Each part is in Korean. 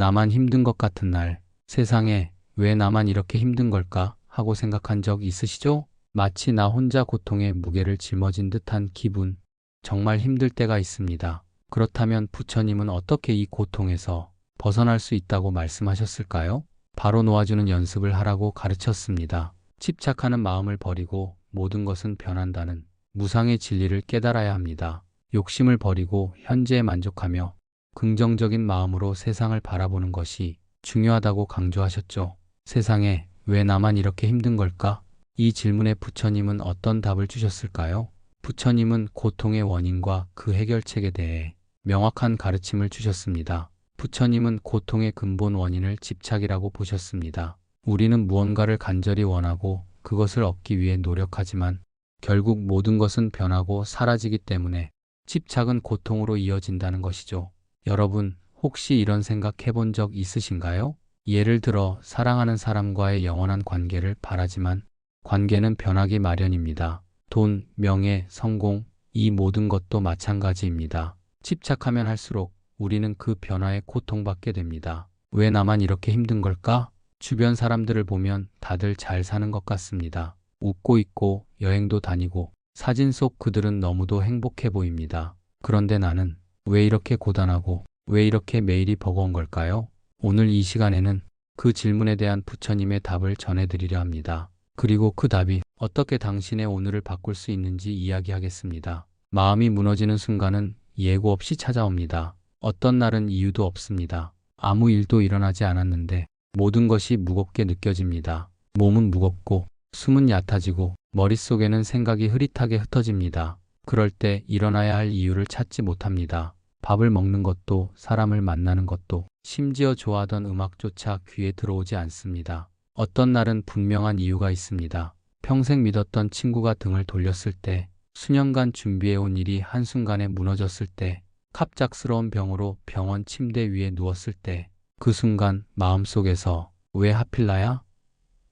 나만 힘든 것 같은 날, 세상에 왜 나만 이렇게 힘든 걸까 하고 생각한 적 있으시죠? 마치 나 혼자 고통의 무게를 짊어진 듯한 기분. 정말 힘들 때가 있습니다. 그렇다면 부처님은 어떻게 이 고통에서 벗어날 수 있다고 말씀하셨을까요? 바로 놓아주는 연습을 하라고 가르쳤습니다. 집착하는 마음을 버리고 모든 것은 변한다는 무상의 진리를 깨달아야 합니다. 욕심을 버리고 현재에 만족하며 긍정적인 마음으로 세상을 바라보는 것이 중요하다고 강조하셨죠. 세상에 왜 나만 이렇게 힘든 걸까? 이 질문에 부처님은 어떤 답을 주셨을까요? 부처님은 고통의 원인과 그 해결책에 대해 명확한 가르침을 주셨습니다. 부처님은 고통의 근본 원인을 집착이라고 보셨습니다. 우리는 무언가를 간절히 원하고 그것을 얻기 위해 노력하지만 결국 모든 것은 변하고 사라지기 때문에 집착은 고통으로 이어진다는 것이죠. 여러분, 혹시 이런 생각 해본 적 있으신가요? 예를 들어 사랑하는 사람과의 영원한 관계를 바라지만 관계는 변하기 마련입니다. 돈, 명예, 성공, 이 모든 것도 마찬가지입니다. 집착하면 할수록 우리는 그 변화에 고통받게 됩니다. 왜 나만 이렇게 힘든 걸까? 주변 사람들을 보면 다들 잘 사는 것 같습니다. 웃고 있고 여행도 다니고 사진 속 그들은 너무도 행복해 보입니다. 그런데 나는 왜 이렇게 고단하고 왜 이렇게 매일이 버거운 걸까요? 오늘 이 시간에는 그 질문에 대한 부처님의 답을 전해드리려 합니다. 그리고 그 답이 어떻게 당신의 오늘을 바꿀 수 있는지 이야기하겠습니다. 마음이 무너지는 순간은 예고 없이 찾아옵니다. 어떤 날은 이유도 없습니다. 아무 일도 일어나지 않았는데 모든 것이 무겁게 느껴집니다. 몸은 무겁고 숨은 얕아지고 머릿속에는 생각이 흐릿하게 흩어집니다. 그럴 때 일어나야 할 이유를 찾지 못합니다. 밥을 먹는 것도 사람을 만나는 것도 심지어 좋아하던 음악조차 귀에 들어오지 않습니다. 어떤 날은 분명한 이유가 있습니다. 평생 믿었던 친구가 등을 돌렸을 때, 수년간 준비해온 일이 한순간에 무너졌을 때, 갑작스러운 병으로 병원 침대 위에 누웠을 때, 그 순간 마음속에서 왜 하필 나야?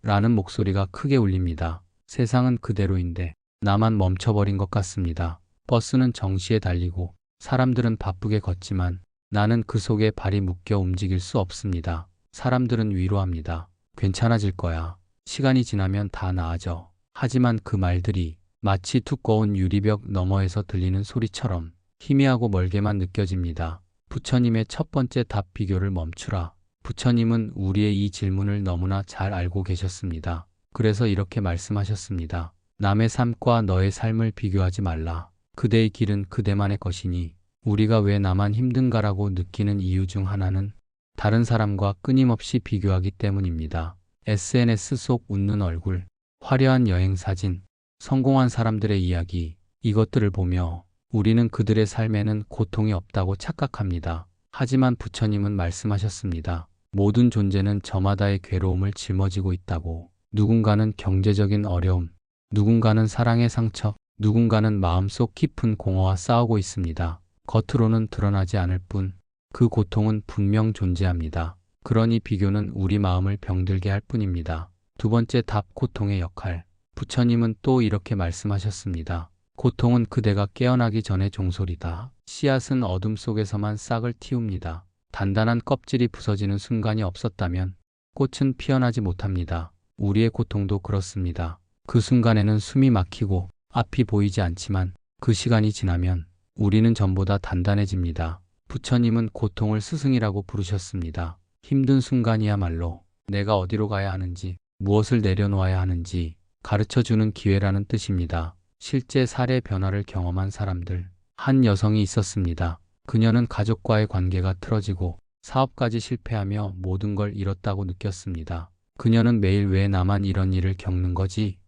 라는 목소리가 크게 울립니다. 세상은 그대로인데 나만 멈춰버린 것 같습니다. 버스는 정시에 달리고 사람들은 바쁘게 걷지만 나는 그 속에 발이 묶여 움직일 수 없습니다. 사람들은 위로합니다. 괜찮아질 거야. 시간이 지나면 다 나아져. 하지만 그 말들이 마치 두꺼운 유리벽 너머에서 들리는 소리처럼 희미하고 멀게만 느껴집니다. 부처님의 첫 번째 답 비교를 멈추라. 부처님은 우리의 이 질문을 너무나 잘 알고 계셨습니다. 그래서 이렇게 말씀하셨습니다. 남의 삶과 너의 삶을 비교하지 말라. 그대의 길은 그대만의 것이니 우리가 왜 나만 힘든가라고 느끼는 이유 중 하나는 다른 사람과 끊임없이 비교하기 때문입니다. SNS 속 웃는 얼굴, 화려한 여행 사진, 성공한 사람들의 이야기, 이것들을 보며 우리는 그들의 삶에는 고통이 없다고 착각합니다. 하지만 부처님은 말씀하셨습니다. 모든 존재는 저마다의 괴로움을 짊어지고 있다고. 누군가는 경제적인 어려움, 누군가는 사랑의 상처, 누군가는 마음속 깊은 공허와 싸우고 있습니다. 겉으로는 드러나지 않을 뿐 그 고통은 분명 존재합니다. 그러니 비교는 우리 마음을 병들게 할 뿐입니다. 두 번째 답 고통의 역할. 부처님은 또 이렇게 말씀하셨습니다. 고통은 그대가 깨어나기 전에 종소리다. 씨앗은 어둠 속에서만 싹을 틔웁니다. 단단한 껍질이 부서지는 순간이 없었다면 꽃은 피어나지 못합니다. 우리의 고통도 그렇습니다. 그 순간에는 숨이 막히고 앞이 보이지 않지만 그 시간이 지나면 우리는 전보다 단단해집니다. 부처님은 고통을 스승이라고 부르셨습니다. 힘든 순간이야말로 내가 어디로 가야 하는지, 무엇을 내려놓아야 하는지 가르쳐 주는 기회라는 뜻입니다. 실제 사례 변화를 경험한 사람들. 한 여성이 있었습니다. 그녀는 가족과의 관계가 틀어지고 사업까지 실패하며 모든 걸 잃었다고 느꼈습니다. 그녀는 매일 왜 나만 이런 일을 겪는 거지?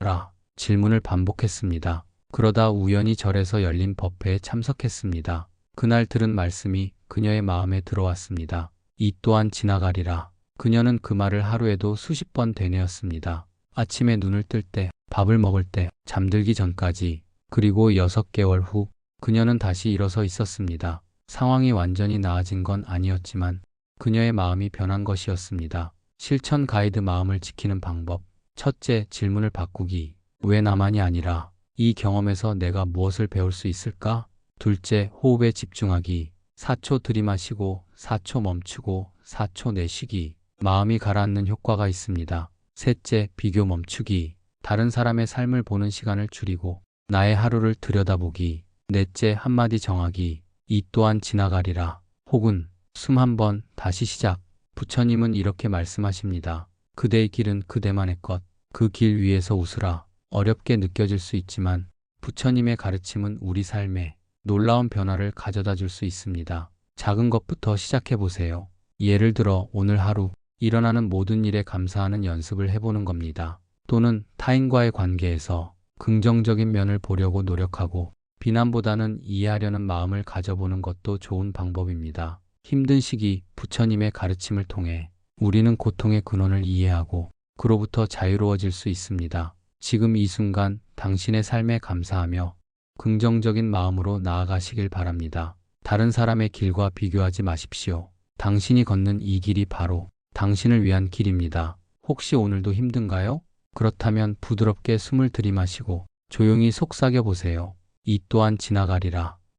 라 질문을 반복했습니다. 그러다 우연히 절에서 열린 법회에 참석했습니다. 그날 들은 말씀이 그녀의 마음에 들어왔습니다. 이 또한 지나가리라. 그녀는 그 말을 하루에도 수십 번 되뇌었습니다. 아침에 눈을 뜰 때, 밥을 먹을 때, 잠들기 전까지, 그리고 여섯 개월 후, 그녀는 다시 일어서 있었습니다. 상황이 완전히 나아진 건 아니었지만, 그녀의 마음이 변한 것이었습니다. 실천 가이드 마음을 지키는 방법. 첫째, 질문을 바꾸기. 왜 나만이 아니라 이 경험에서 내가 무엇을 배울 수 있을까? 둘째, 호흡에 집중하기. 4초 들이마시고 4초 멈추고 4초 내쉬기. 마음이 가라앉는 효과가 있습니다. 셋째, 비교 멈추기. 다른 사람의 삶을 보는 시간을 줄이고 나의 하루를 들여다보기. 넷째, 한마디 정하기. 이 또한 지나가리라. 혹은 숨 한 번 다시 시작. 부처님은 이렇게 말씀하십니다. 그대의 길은 그대만의 것. 그 길 위에서 웃으라. 어렵게 느껴질 수 있지만 부처님의 가르침은 우리 삶에 놀라운 변화를 가져다 줄 수 있습니다. 작은 것부터 시작해 보세요. 예를 들어 오늘 하루 일어나는 모든 일에 감사하는 연습을 해보는 겁니다. 또는 타인과의 관계에서 긍정적인 면을 보려고 노력하고 비난보다는 이해하려는 마음을 가져보는 것도 좋은 방법입니다. 힘든 시기 부처님의 가르침을 통해 우리는 고통의 근원을 이해하고 그로부터 자유로워질 수 있습니다. 지금 이 순간 당신의 삶에 감사하며 긍정적인 마음으로 나아가시길 바랍니다. 다른 사람의 길과 비교하지 마십시오. 당신이 걷는 이 길이 바로 당신을 위한 길입니다. 혹시 오늘도 힘든가요? 그렇다면 부드럽게 숨을 들이마시고 조용히 속삭여 보세요. 이 또한 지나가리라.